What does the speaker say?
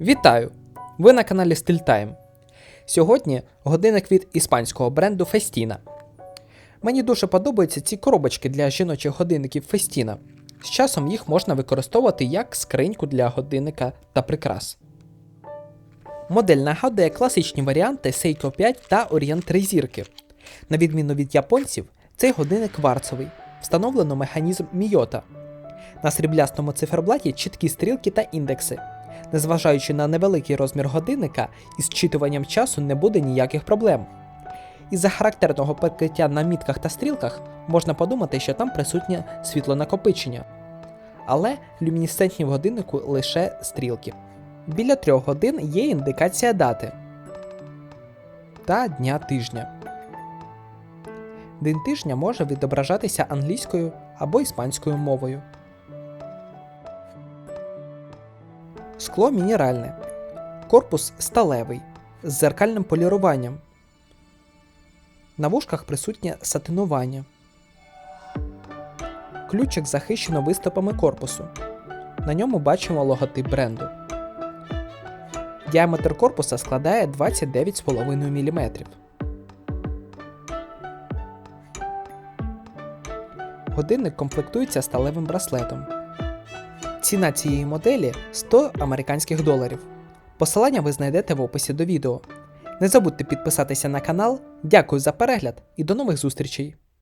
Вітаю! Ви на каналі StillTime. Сьогодні годинник від іспанського бренду Festina. Мені дуже подобаються ці коробочки для жіночих годинників Festina. З часом їх можна використовувати як скриньку для годинника та прикрас. Модель нагадує класичні варіанти Seiko 5 та Orient 3 зірки. На відміну від японців, цей годинник кварцовий, встановлено механізм Мійота. На сріблястому циферблаті чіткі стрілки та індекси. Незважаючи на невеликий розмір годинника, із читуванням часу не буде ніяких проблем. Із-за характерного покриття на мітках та стрілках можна подумати, що там присутнє світлонакопичення. Але люмінесцентні в годиннику лише стрілки. Біля трьох годин є індикація дати та дня тижня. День тижня може відображатися англійською або іспанською мовою. Скло мінеральне. Корпус сталевий з зеркальним поліруванням. На вушках присутнє сатинування. Ключик захищено виступами корпусу. На ньому бачимо логотип бренду. Діаметр корпуса складає 29,5 мм. Годинник комплектується сталевим браслетом. Ціна цієї моделі 100 американських доларів. Посилання ви знайдете в описі до відео. Не забудьте підписатися на канал. Дякую за перегляд і до нових зустрічей!